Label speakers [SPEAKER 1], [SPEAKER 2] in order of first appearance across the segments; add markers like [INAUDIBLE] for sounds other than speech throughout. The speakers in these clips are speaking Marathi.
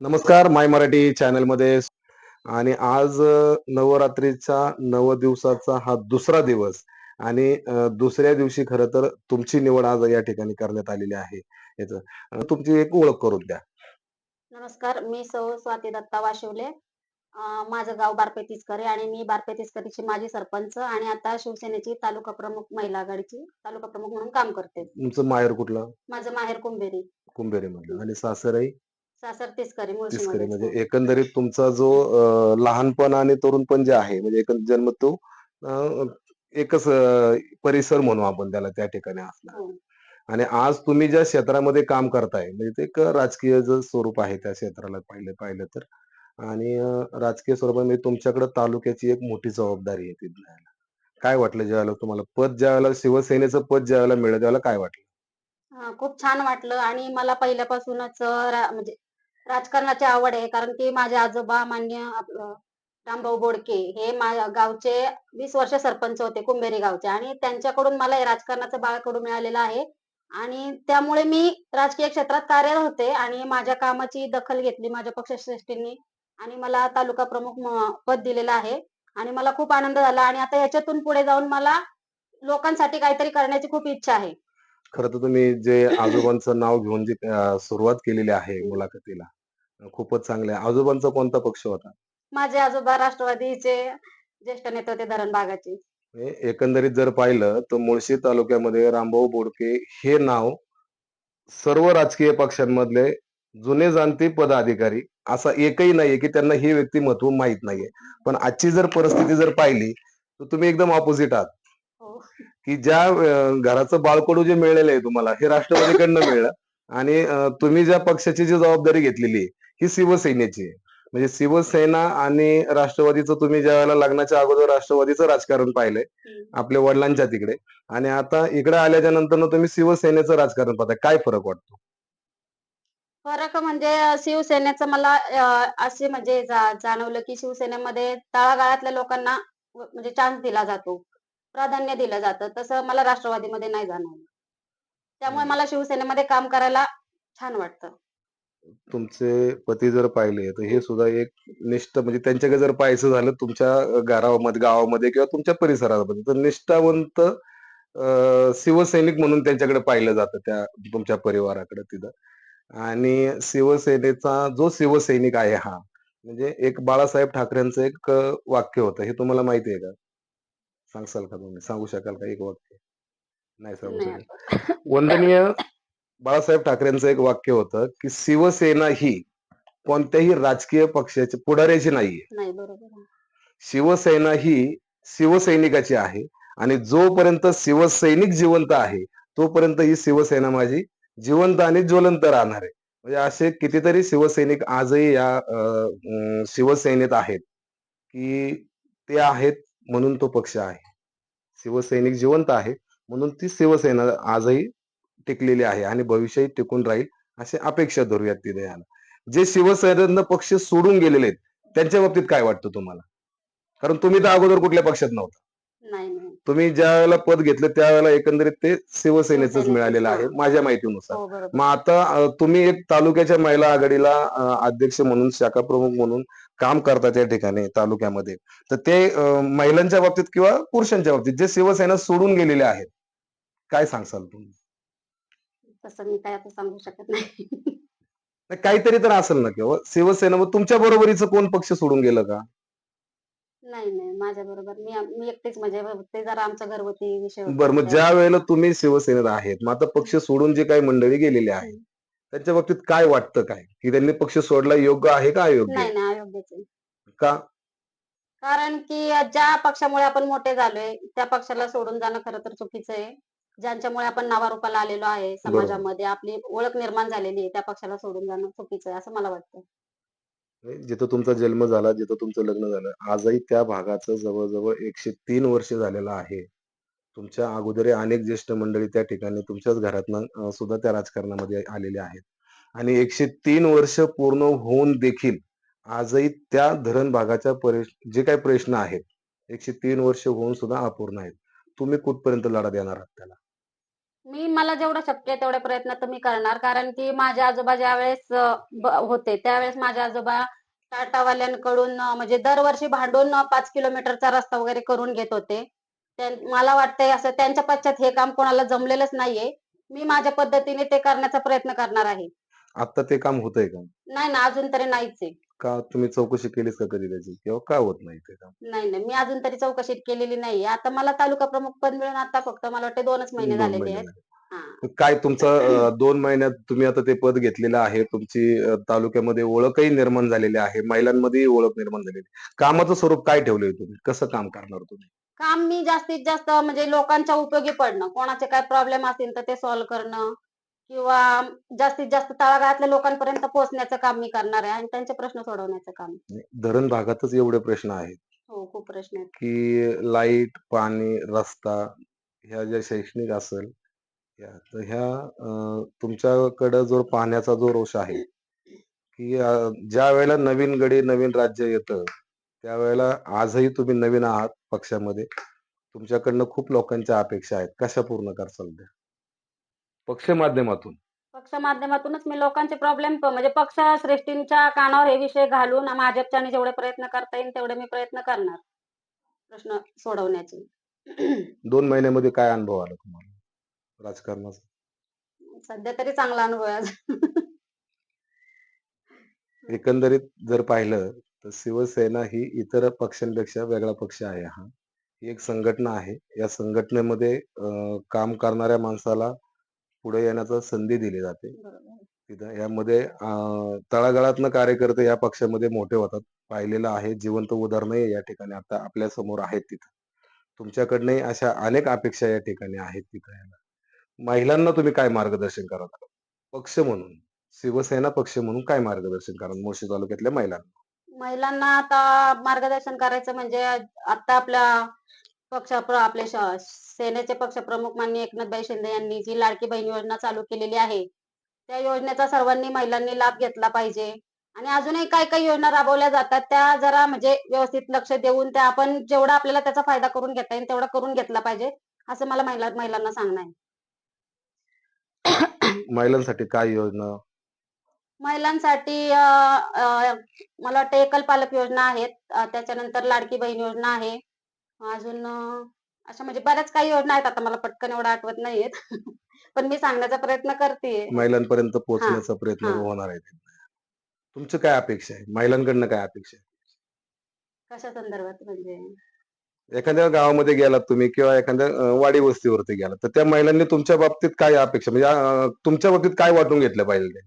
[SPEAKER 1] नमस्कार माय मराठी चॅनलमध्ये. आणि आज नवरात्रीचा नव दिवसाचा हा दुसरा दिवस. आणि दुसऱ्या दिवशी खरं तर तुमची निवड आज या ठिकाणी करण्यात आलेली आहे. याचं तुमची एक ओळख करून द्या.
[SPEAKER 2] नमस्कार मी सौ स्वाती दत्ता वाशिवले. माझं गाव बारपे तिसकरे आणि मी बारपे तिसकरीची माजी सरपंच आणि आता शिवसेनेची तालुका प्रमुख महिला आघाडीची तालुका प्रमुख म्हणून काम करते.
[SPEAKER 1] तुमचं माहेर कुठलं?
[SPEAKER 2] माझं माहेर कुंभेरी.
[SPEAKER 1] कुंभेरी मधलं आणि सासरही
[SPEAKER 2] सासर तिसकरी
[SPEAKER 1] म्हणजे
[SPEAKER 2] मुळशीमध्ये
[SPEAKER 1] एकंदरीत तुमचा जो लहानपण आणि तरुणपण जे आहे म्हणजे एकंदर जन्म तो एकच परिसर म्हणू आपण त्याला त्या ठिकाणी असणार
[SPEAKER 2] हो.
[SPEAKER 1] आणि आज तुम्ही ज्या क्षेत्रामध्ये काम करताय म्हणजे ते एक राजकीय स्वरूप आहे त्या क्षेत्राला पाहिलं पाहिलं तर. आणि राजकीय स्वरूपामध्ये तुमच्याकडे तालुक्याची एक मोठी जबाबदारी आहे ती न्यायला. काय वाटलं ज्यावेळेला तुम्हाला? पद ज्यावेळेला शिवसेनेचं पद ज्यावेळेला मिळलं त्यावेळेला काय वाटलं?
[SPEAKER 2] खूप छान वाटलं. आणि मला पहिल्यापासूनच म्हणजे राजकारणाची आवड आहे. कारण की माझे आजोबा मान्य रामभाऊ बोडके हे गावचे वीस वर्ष सरपंच होते कुंभेरी गावचे. आणि त्यांच्याकडून मला हे राजकारणाचं बाळकडून मिळालेलं आहे. आणि त्यामुळे मी राजकीय क्षेत्रात कार्यरत होते आणि माझ्या कामाची दखल घेतली माझ्या पक्षश्रेष्ठींनी. आणि मला तालुका प्रमुख पद दिलेलं आहे. आणि मला खूप आनंद झाला. आणि आता याच्यातून पुढे जाऊन मला लोकांसाठी काहीतरी करण्याची खूप इच्छा आहे.
[SPEAKER 1] खरं तर तुम्ही जे आजोबांचं नाव घेऊन जी सुरुवात केलेली आहे मुलाखतीला खूपच चांगलं आहे. आजोबांचा कोणता पक्ष होता?
[SPEAKER 2] माझे आजोबा राष्ट्रवादीचे ज्येष्ठ नेते होते धरण भागाचे.
[SPEAKER 1] हे एकंदरीत जर पाहिलं तर मुळशी तालुक्यामध्ये रामभाऊ बोडके हे नाव सर्व राजकीय पक्षांमधले जुने जाणते पदाधिकारी असा एकही नाहीये की त्यांना हे व्यक्तिमत्व माहीत नाहीये. पण आजची जर परिस्थिती जर पाहिली तर तुम्ही एकदम ऑपोजिट आहात.
[SPEAKER 2] हो.
[SPEAKER 1] की ज्या अं, घराचं बाळकडू जे मिळलेलं आहे तुम्हाला हे राष्ट्रवादीकडनं मिळलं. आणि तुम्ही ज्या पक्षाची जी जबाबदारी घेतलेली ही शिवसेनेची म्हणजे शिवसेना आणि राष्ट्रवादीचं तुम्ही ज्या वेळेला लग्नाच्या अगोदर राष्ट्रवादीचं राजकारण पाहिलंय. आपल्या वडिलांच्या तिकडे आणि आता इकडे आल्याच्यानंतर तुम्ही शिवसेनेचं राजकारण पाहताय काय फरक वाटतो?
[SPEAKER 2] फरक म्हणजे शिवसेनेचं मला असे म्हणजे जाणवलं की शिवसेनेमध्ये तळागाळातल्या लोकांना म्हणजे चान्स दिला जातो प्राधान्य दिलं जातं तसं मला राष्ट्रवादीमध्ये नाही जाणवलं. त्यामुळे मला शिवसेनेमध्ये काम करायला छान वाटतं.
[SPEAKER 1] तुमचे पती जर पाहिले तर हे सुद्धा एक निष्ठ म्हणजे त्यांच्याकडे जर पाहायचं झालं तुमच्या घरामध्ये गावामध्ये किंवा तुमच्या परिसरामध्ये तर निष्ठावंत शिवसैनिक म्हणून त्यांच्याकडे पाहिलं जातं त्या तुमच्या परिवाराकडे तिथं. आणि शिवसेनेचा जो शिवसैनिक आहे हा म्हणजे एक बाळासाहेब ठाकरेंचं एक वाक्य होतं. हे तुम्हाला माहिती आहे का? सांगसाल का तुम्ही? सांगू शकाल का एक वाक्य? नाही सांगू वंदनीय बाळासाहेब ठाकरेंचं एक वाक्य होतं की शिवसेना ही कोणत्याही राजकीय पक्षाची पुढाऱ्याची नाहीये.
[SPEAKER 2] नाही बरोबर आहे.
[SPEAKER 1] शिवसेना ही शिवसैनिकाची आहे आणि जोपर्यंत शिवसैनिक जिवंत आहे तोपर्यंत ही शिवसेना माझी जिवंत आणि ज्वलंत राहणार आहे. म्हणजे असे कितीतरी शिवसैनिक आजही या अं, शिवसेनेत आहेत की ते आहेत म्हणून तो पक्ष आहे. शिवसैनिक जिवंत आहे. म्हणून ती शिवसेना आजही टिकलेली आहे आणि भविष्यही टिकून राहील अशी अपेक्षा धरूयात तिथे याला जे शिवसेनेनं पक्ष सोडून गेलेले आहेत त्यांच्या बाबतीत काय वाटतं तुम्हाला? कारण तुम्ही तर अगोदर कुठल्या पक्षात नव्हता.
[SPEAKER 2] नाही.
[SPEAKER 1] तुम्ही ज्या वेळेला पद घेतलं त्यावेळेला एकंदरीत ते शिवसेनेच मिळालेलं आहे. माझ्या माहितीनुसार.
[SPEAKER 2] हो
[SPEAKER 1] मग आता तुम्ही एक तालुक्याच्या महिला आघाडीला अध्यक्ष म्हणून शाखा प्रमुख म्हणून काम करता त्या ठिकाणी तालुक्यामध्ये. तर ते महिलांच्या बाबतीत किंवा पुरुषांच्या बाबतीत जे शिवसेना सोडून गेलेले आहेत काय सांगसाल तुम्ही?
[SPEAKER 2] तसं मी काय आता सांगू शकत नाही.
[SPEAKER 1] काहीतरी तर असेल ना किंवा शिवसेना तुमच्या बरोबरीचं कोण पक्ष सोडून गेलं का?
[SPEAKER 2] नाही नाही. माझ्या बरोबर मी मी एकटीच म्हणजे ते जरा आमचा घरगुती विषय होता.
[SPEAKER 1] बरं मग ज्या वेळेला तुम्ही शिवसेनेत आहेत मग आता पक्ष सोडून जे काही मंडळी गेलेली आहेत. त्यांच्या बाबतीत काय वाटतं काय? की त्यांनी पक्ष सोडला योग्य आहे का अयोग्य
[SPEAKER 2] नाही
[SPEAKER 1] आहे?
[SPEAKER 2] नाही अयोग्यच आहे.
[SPEAKER 1] का?
[SPEAKER 2] कारण की ज्या पक्षामुळे आपण मोठे झालोय त्या पक्षाला सोडून जाणं खरं तर चुकीचं आहे. ज्यांच्यामुळे आपण नावारूपाला आलेलो आहे समाजामध्ये आपली ओळख निर्माण झालेली आहे त्या पक्षाला सोडून जाणं चुकीचं आहे असं मला वाटतं.
[SPEAKER 1] जिथं तुमचा जन्म झाला जिथं तुमचं लग्न झालं आजही त्या भागाचं जवळजवळ एकशे तीन वर्ष झालेलं आहे. तुमच्या अगोदर अनेक ज्येष्ठ मंडळी त्या ठिकाणी तुमच्याच घरातनं सुद्धा त्या राजकारणामध्ये आलेले आहेत. आणि एकशे तीन वर्ष पूर्ण होऊन देखील आजही त्या धरण भागाच्या जे काही प्रश्न आहेत एकशे तीन वर्ष होऊन सुद्धा अपूर्ण आहेत. तुम्ही कुठपर्यंत लढा देणार आहात त्याला?
[SPEAKER 2] मी मला जेवढं शक्य आहे तेवढे प्रयत्न तर मी करणार. कारण की माझे आजोबा ज्यावेळेस अ, ब- होते त्यावेळेस माझे आजोबा टाटावाल्यांकडून म्हणजे दरवर्षी भांडून पाच किलोमीटरचा रस्ता वगैरे करून घेत होते. मला वाटतंय असं त्यांच्या पश्चात हे काम कोणाला जमलेलंच नाहीये. मी माझ्या पद्धतीने ते करण्याचा प्रयत्न करणार आहे.
[SPEAKER 1] आता ते काम होतंय का?
[SPEAKER 2] नाही ना अजून तरी नाहीच आहे.
[SPEAKER 1] का तुम्ही चौकशी केलीच का कधी त्याची? किंवा का होत नाही ते काम?
[SPEAKER 2] नाही नाही. मी अजून तरी चौकशी केलेली नाहीये आता मला तालुका प्रमुख पद मिळून आता फक्त मला वाटतं दोनच महिने
[SPEAKER 1] दोन
[SPEAKER 2] झालेले
[SPEAKER 1] महिने
[SPEAKER 2] आहेत.
[SPEAKER 1] झाले.
[SPEAKER 2] हा.
[SPEAKER 1] काय तुमचं अं, दोन महिन्यात तुम्ही आता ते पद घेतलेलं आहे. तुमची अं, तालुक्यामध्ये ओळखही निर्माण झालेली आहे. महिलांमध्येही ओळख निर्माण झालेली आहे. कामाचं स्वरूप काय ठेवलंय तुम्ही? कसं काम करणार तुम्ही?
[SPEAKER 2] काम मी जास्तीत जास्त म्हणजे लोकांच्या उपयोगी पडणं. कोणाचे काय प्रॉब्लेम असतील तर ते सॉल्व्ह करणं. किंवा जास्तीत जास्त तळागाळातल्या लोकांपर्यंत पोहोचण्याचं काम मी करणार आहे आणि त्यांचे प्रश्न सोडवण्याचं काम
[SPEAKER 1] धरण भागातच एवढे प्रश्न आहेत.
[SPEAKER 2] हो खूप प्रश्न आहेत.
[SPEAKER 1] की लाइट पाणी रस्ता ह्या ज्या शैक्षणिक असेल या तर ह्या अं, तुमच्याकडं जो पाहण्याचा जो रोष आहे की अं, ज्या वेळेला नवीन गडी नवीन राज्य येतं त्यावेळेला आजही तुम्ही नवीन आहात पक्षामध्ये तुमच्याकडनं खूप लोकांच्या अपेक्षा आहेत. कशा पूर्ण करसाल त्या? पक्ष माध्यमातून.
[SPEAKER 2] पक्ष माध्यमातूनच मी लोकांचे प्रॉब्लेम म्हणजे पक्ष श्रेष्ठींच्या कानावर हे विषय घालून भाजपच्याने जेवढे प्रयत्न करता येईल तेवढे मी प्रयत्न करणार. प्रश्न सोडवण्याचे.
[SPEAKER 1] दोन महिन्यामध्ये काय अनुभव आला तुम्हाला? राजकारणाचा.
[SPEAKER 2] सध्या तरी चांगला अनुभव आहे.
[SPEAKER 1] एकंदरीत जर पाहिलं तर शिवसेना ही इतर पक्षांपेक्षा वेगळा पक्ष आहे हा. ही एक संघटना आहे. या संघटनेमध्ये अं, काम करणाऱ्या माणसाला पुढे येण्याचा संधी दिली जाते. तिथं यामध्ये तळागाळातनं कार्यकर्ते या पक्षामध्ये मोठे होतात. पाहिलेलं आहे जिवंत उदाहरणही या ठिकाणी आता आपल्यासमोर आहेत तिथं. तुमच्याकडनंही अशा अनेक अपेक्षा या ठिकाणी आहेत तिथं याला महिलांना तुम्ही काय मार्गदर्शन करत पक्ष म्हणून शिवसेना पक्ष म्हणून काय मार्गदर्शन करा मोशी तालुक्यातल्या महिलांना?
[SPEAKER 2] महिलांना आता मार्गदर्शन करायचं म्हणजे आता आपल्या पक्ष प्र- आपले सेनेचे पक्ष प्रमुख माननीय एकनाथभाई शिंदे यांनी जी लाडकी बहीण योजना चालू केलेली आहे त्या योजनेचा सर्वांनी महिलांनी लाभ घेतला पाहिजे. आणि अजूनही काही काही योजना राबवल्या जातात त्या जरा म्हणजे व्यवस्थित लक्ष देऊन त्या आपण जेवढा आपल्याला त्याचा फायदा करून घेता येईल तेवढा करून घेतला पाहिजे असं मला महिला महिलांना सांगणं आहे.
[SPEAKER 1] महिलांसाठी काय योजना?
[SPEAKER 2] महिलांसाठी मला वाटतं एकल पालक योजना आहेत त्याच्यानंतर लाडकी बहीण योजना आहे. अजून अशा म्हणजे बऱ्याच काही योजना आहेत. आता मला पटकन एवढं आठवत नाहीयेत. [LAUGHS] पण मी सांगण्याचा प्रयत्न करते
[SPEAKER 1] महिलांपर्यंत पोहोचण्याचा प्रयत्न
[SPEAKER 2] हा.
[SPEAKER 1] होणार आहे. तुमचं काय अपेक्षा आहे? महिलांकडनं काय अपेक्षा आहे?
[SPEAKER 2] कशा संदर्भात म्हणजे?
[SPEAKER 1] एखाद्या गावामध्ये गेलात तुम्ही किंवा एखाद्या अं, वाडी वस्तीवरती गेलात तर त्या महिलांनी तुमच्या बाबतीत काय अपेक्षा म्हणजे अं, तुमच्या बाबतीत काय वाटून घेतलं पाहिजे?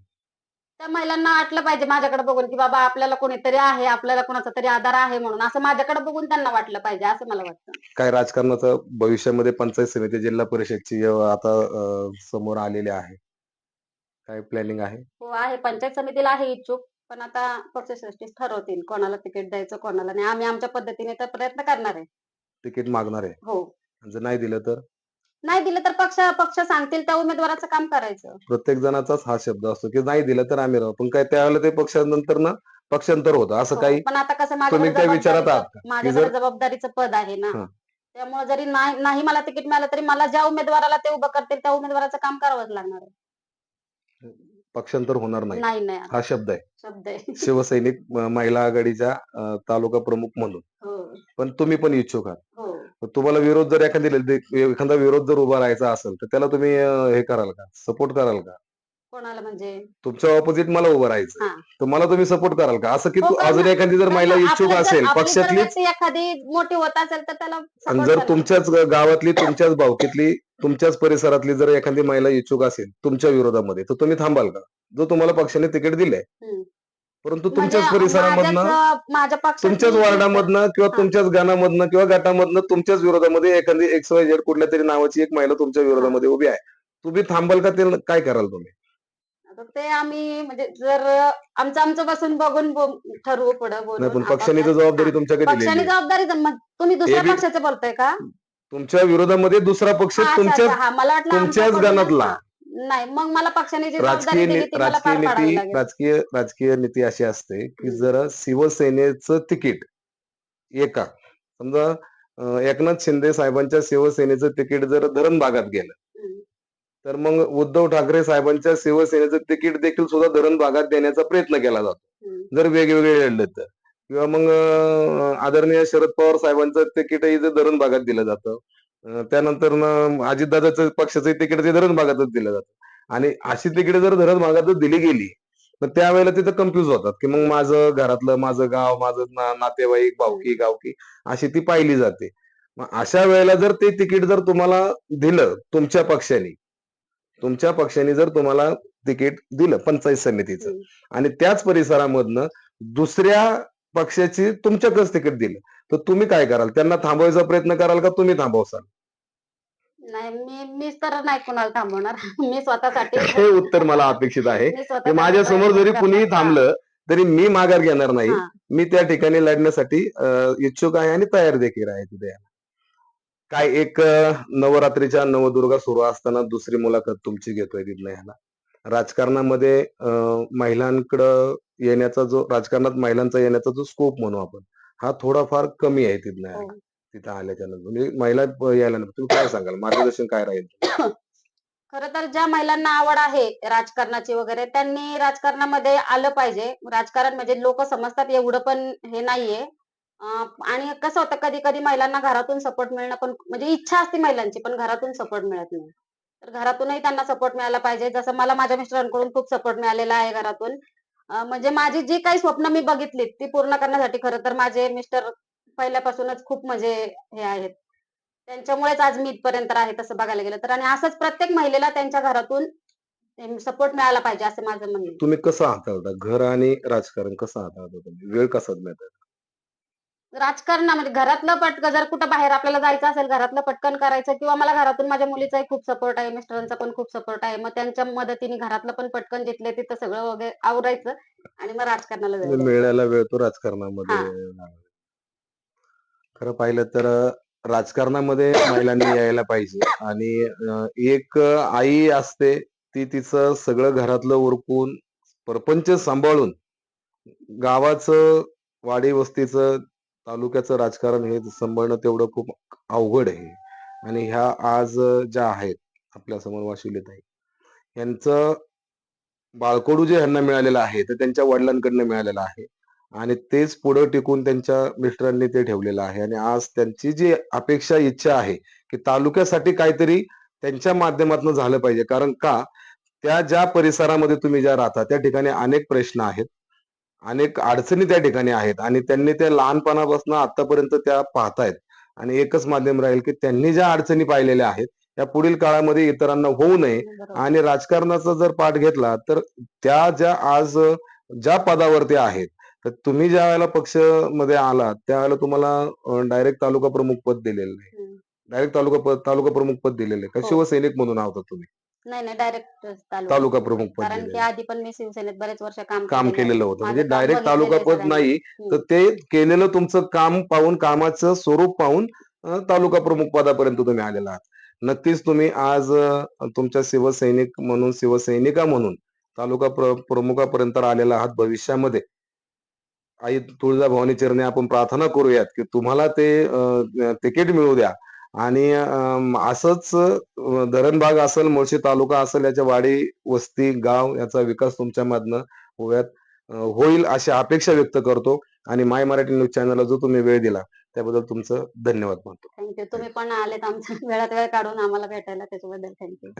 [SPEAKER 2] त्या महिलांना वाटलं पाहिजे माझ्याकडे बघून की बाबा आपल्याला कोणीतरी आहे आपल्याला कोणाचा तरी आधार आहे म्हणून. असं माझ्याकडे बघून त्यांना वाटलं पाहिजे असं मला वाटतं.
[SPEAKER 1] काय राजकारणाचं भविष्यामध्ये पंचायत समिती जिल्हा परिषदची अं, आता अं, समोर आलेली आहे. काय प्लॅनिंग आहे?
[SPEAKER 2] हो आहे. पंचायत समितीला आहे इच्छुक पण आता पक्षश्रेष्ठीच ठरवतील. कोणाला तिकीट द्यायचं कोणाला नाही. आम्ही आमच्या पद्धतीने तर प्रयत्न करणार आहे.
[SPEAKER 1] तिकीट मागणार आहे.
[SPEAKER 2] हो.
[SPEAKER 1] जर नाही दिलं तर?
[SPEAKER 2] नाही दिलं तर पक्ष पक्ष सांगतील त्या उमेदवाराचं काम करायचं.
[SPEAKER 1] प्रत्येक जणाचाच हा शब्द असतो की नाही दिलं तर आम्ही राहू. पण काय त्यावेळेला ते पक्षानंतर ना पक्षांतर होतं. असं
[SPEAKER 2] हो,
[SPEAKER 1] काही
[SPEAKER 2] पण आता कसं
[SPEAKER 1] तुम्ही
[SPEAKER 2] माझ्याकडे
[SPEAKER 1] त्या विचारात आहात? का? की
[SPEAKER 2] माझ्याकडे
[SPEAKER 1] जर
[SPEAKER 2] जबाबदारीचं पद आहे ना.
[SPEAKER 1] हा.
[SPEAKER 2] त्यामुळे जरी नाही नाही मला तिकीट मिळालं तरी मला ज्या उमेदवाराला ते उभं करतील त्या उमेदवाराचं काम करावंच लागणार आहे.
[SPEAKER 1] पक्षांतर होणार नाही.
[SPEAKER 2] नाही नाही.
[SPEAKER 1] हा शब्द आहे.
[SPEAKER 2] शब्द आहे. [LAUGHS]
[SPEAKER 1] शिवसैनिक म- महिला आघाडीच्या अं, तालुका प्रमुख म्हणून.
[SPEAKER 2] हो.
[SPEAKER 1] पण तुम्ही पण इच्छुक आहात.
[SPEAKER 2] हो.
[SPEAKER 1] तुम्हाला विरोध जर एखादी एखादा विरोध जर उभा राहायचा असेल तर त्याला तुम्ही हे कराल का सपोर्ट कराल का
[SPEAKER 2] कोणाला म्हणजे
[SPEAKER 1] तुमच्या ऑपोजिट मला उभं राहायचं. तर मला तुम्ही सपोर्ट कराल का असं की
[SPEAKER 2] हो.
[SPEAKER 1] अजून एखादी जर महिला इच्छुक असेल पक्षातली
[SPEAKER 2] एखादी मोठी होत असेल तर त्याला
[SPEAKER 1] जर. तुमच्याच गावातली तुमच्याच भावकीतली तुमच्याच परिसरातली जर एखादी महिला इच्छुक असेल तुमच्या विरोधामध्ये तर तुम्ही थांबाल का जो तुम्हाला पक्षाने तिकीट दिलंय. परंतु
[SPEAKER 2] म्हणजे
[SPEAKER 1] तुमच्याच परिसरामधनं
[SPEAKER 2] माझ्या पक्षात
[SPEAKER 1] तुमच्याच वार्डामधनं किंवा. तुमच्याच गाणामधनं किंवा गटामधनं तुमच्याच विरोधामध्ये एखादी एक्स वाय झेड कुठल्या तरी नावाची एक महिला तुमच्या विरोधामध्ये उभी आहे तुम्ही थांबाल का ते काय कराल तुम्ही
[SPEAKER 2] आता ते आम्ही म्हणजे जर आमचं आमचं बसून बघून बो- ठरवू पुढे
[SPEAKER 1] नाही
[SPEAKER 2] बोलून
[SPEAKER 1] पण पक्षाने तर
[SPEAKER 2] आपापल्या-
[SPEAKER 1] जबाबदारी. तुमच्याकडे
[SPEAKER 2] पक्षाने
[SPEAKER 1] आहे.
[SPEAKER 2] जबाबदारी मग तुम्ही दुसऱ्या
[SPEAKER 1] बी-
[SPEAKER 2] पक्षाचे बोलताय का
[SPEAKER 1] तुमच्या विरोधामध्ये दुसरा पक्ष
[SPEAKER 2] हा, अच्छा, अच्छा,
[SPEAKER 1] तुमच्याच
[SPEAKER 2] हा, मला वाटलं
[SPEAKER 1] तुमच्याच गणातला.
[SPEAKER 2] नाही मग मला पक्षाने जी
[SPEAKER 1] राजकीय
[SPEAKER 2] जबाबदारी दिली
[SPEAKER 1] नी-
[SPEAKER 2] ती मला
[SPEAKER 1] राजकीय
[SPEAKER 2] पार पाडावी
[SPEAKER 1] नीती
[SPEAKER 2] लागेल
[SPEAKER 1] राजकीय राजकीय नीती अशी असते की. जर शिवसेनेचं तिकीट एका समजा अं, एकनाथ शिंदे साहेबांच्या शिवसेनेचं तिकीट जर धरण भागात गेलं
[SPEAKER 2] हम्म.
[SPEAKER 1] तर मग उद्धव ठाकरे साहेबांच्या शिवसेनेचं तिकीट देखील सुद्धा धरण भागात देण्याचा प्रयत्न केला जातो. जर वेगवेगळे लढले तर किंवा मग अं, आदरणीय शरद पवार साहेबांचं तिकीटही जे धरण भागात दिलं जातं त्यानंतर न अजितदादाचं पक्षाचं तिकीट ते धरण भागातच दिलं जातं. आणि अशी तिकीट जर धरण भागातच दिली गेली तर त्यावेळेला तिथं कन्फ्युज होतात की मग माझं घरातलं माझं गाव माझं ना- नातेवाईक भावकी गावकी अशी ती पाहिली जाते. मग अशा वेळेला जर ते तिकीट जर तुम्हाला दिलं तुमच्या पक्षाने तुमच्या पक्षाने जर तुम्हाला तिकीट दिलं पंचायत समितीचं. आणि त्याच परिसरामधनं दुसऱ्या पक्षाची तुमच्याकडेच तिकीट दिलं. तर तुम्ही काय कराल? त्यांना थांबवायचा प्रयत्न कराल का तुम्ही थांबवसाल?
[SPEAKER 2] नाही मी मीच तर नाही कोणाला थांबवणार. [LAUGHS] मी स्वतःसाठी [LAUGHS]
[SPEAKER 1] हे उत्तर मला अपेक्षित आहे.
[SPEAKER 2] मी
[SPEAKER 1] की माझ्यासमोर जरी कुणीही. थांबलं तरी मी माघार घेणार नाही. मी त्या ठिकाणी लढण्यासाठी इच्छुक आहे आणि तयार देखील आहे तिथे. काय एक नवरात्रीच्या नवदुर्गा सुरू असताना दुसरी मुलाखत तुमची घेतोय तिथनं ह्याला राजकारणामध्ये महिलांकडं येण्याचा जो राजकारणात महिलांचा येण्याचा जो स्कोप म्हणू आपण हा थोडाफार कमी आहे तिथनं
[SPEAKER 2] हो.
[SPEAKER 1] तिथं आल्याच्यानंतर. म्हणजे महिला यायला नको. तुम्ही काय सांगाल? मार्गदर्शन काय राहील [COUGHS]
[SPEAKER 2] खर तर ज्या महिलांना आवड आहे राजकारणाची वगैरे त्यांनी राजकारणामध्ये आलं पाहिजे. राजकारण म्हणजे लोक समजतात एवढं पण हे नाहीये. अं, आणि कसं होतं कधी कधी महिलांना घरातून सपोर्ट मिळणं पण म्हणजे इच्छा असते महिलांची पण घरातून सपोर्ट मिळत नाही. तर घरातूनही त्यांना सपोर्ट मिळाला पाहिजे. जसं मला माझ्या मिस्टरांकडून खूप सपोर्ट मिळालेला आहे घरातून. म्हणजे माझी जी काही स्वप्न मी बघितली ती पूर्ण करण्यासाठी खरं तर माझे मिस्टर पहिल्यापासूनच खूप म्हणजे हे आहेत. त्यांच्यामुळेच आज मी इथपर्यंत आहे तसं बघायला गेलं तर. आणि असंच प्रत्येक महिलेला त्यांच्या घरातून सपोर्ट मिळाला पाहिजे असं माझं म्हणणं
[SPEAKER 1] तुम्ही कसं हाताळता? घर आणि राजकारण कसं हाताळता तुम्ही? वेळ कसा मिळतात
[SPEAKER 2] राजकारणामध्ये घरातलं पटकन जर कुठं बाहेर आपल्याला जायचं असेल घरातलं पटकन करायचं किंवा मला घरातून माझ्या मुलीचाही खूप सपोर्ट आहे मिस्टरांचा पण खूप सपोर्ट आहे मग त्यांच्या मदतीने घरातलं पण पटकन जिथले तिथं सगळं वगैरे आवरायचं आणि मग राजकारणाला वेळ द्यायचा.
[SPEAKER 1] मिळायला वेळ तो राजकारणामध्ये
[SPEAKER 2] हा.
[SPEAKER 1] खरं पाहिलं तर राजकारणामध्ये महिलांनी यायला पाहिजे आणि अं, एक आई असते ती तिचं सगळं घरातलं उरकून परपंच सांभाळून गावाचं वाडी वस्तीचं तालुक्याचं राजकारण हे सांभाळणं तेवढं खूप अवघड आहे. आणि ह्या आज ज्या आहेत आपल्यासमोर वाशिलेत आहे यांचं बाळकोडू जे ह्यांना मिळालेलं आहे ते त्यांच्या वडिलांकडनं मिळालेलं आहे. आणि तेच पुढं टिकून त्यांच्या मिस्टरांनी ते ठेवलेलं आहे. आणि आज त्यांची जी अपेक्षा इच्छा आहे की तालुक्यासाठी काहीतरी त्यांच्या माध्यमातून झालं पाहिजे. कारण का? त्या ज्या परिसरामध्ये तुम्ही ज्या राहता त्या ठिकाणी अनेक प्रश्न आहेत. अनेक अडचणी त्या ठिकाणी आहेत आणि त्यांनी त्या लहानपणापासून आतापर्यंत त्या पाहतायत आणि एकच माध्यम राहील की त्यांनी ज्या अडचणी पाहिलेल्या आहेत त्या पुढील काळामध्ये इतरांना होऊ नये. आणि राजकारणाचा जर पाठ घेतला तर त्या ज्या आज ज्या पदावरती आहेत तर तुम्ही ज्या वेळेला पक्षमध्ये आलात त्यावेळेला तुम्हाला डायरेक्ट तालुका प्रमुख पद दिलेलं नाही. डायरेक्ट तालुका पद तालुका प्रमुख पद दिलेलं आहे का
[SPEAKER 2] हो.
[SPEAKER 1] शिवसैनिक म्हणून आहोत तुम्ही
[SPEAKER 2] नाही नाही डायरेक्ट
[SPEAKER 1] तालुका. प्रमुख पद
[SPEAKER 2] कारण की
[SPEAKER 1] दिलेलं आहे.
[SPEAKER 2] आधी पण मी शिवसेनेत बरेच वर्ष काम
[SPEAKER 1] काम
[SPEAKER 2] केलेलं
[SPEAKER 1] होतं.
[SPEAKER 2] माझं
[SPEAKER 1] म्हणजे
[SPEAKER 2] काम
[SPEAKER 1] डायरेक्ट तालुका पद नाही. तर ते केलेलं तुमचं काम पाहून कामाचं स्वरूप पाहून अं, तालुका प्रमुख पदापर्यंत तुम्ही आलेला आहात. नक्कीच तुम्ही आज अं, तुमच्या शिवसैनिक म्हणून शिवसैनिका म्हणून तालुका प्र प्रमुखापर्यंत आलेला आहात भविष्यामध्ये. आई तुळजाभवानी चरणी आपण प्रार्थना करूयात की तुम्हाला ते अं, तिकीट मिळू द्या. आणि असंच धरणबाग असेल मुळशी तालुका असेल याच्या वाडी वस्ती गाव याचा विकास तुमच्या होव्यात होईल अशी अपेक्षा व्यक्त करतो. आणि माय मराठी न्यूज चॅनलला जो तुम्ही वेळ दिला त्याबद्दल तुमचं धन्यवाद मानतो
[SPEAKER 2] थँक्यू तुम्ही पण आलेत आमच्या [LAUGHS] वेळात वेळ काढून आम्हाला भेटायला त्याच्याबद्दल. थँक्यू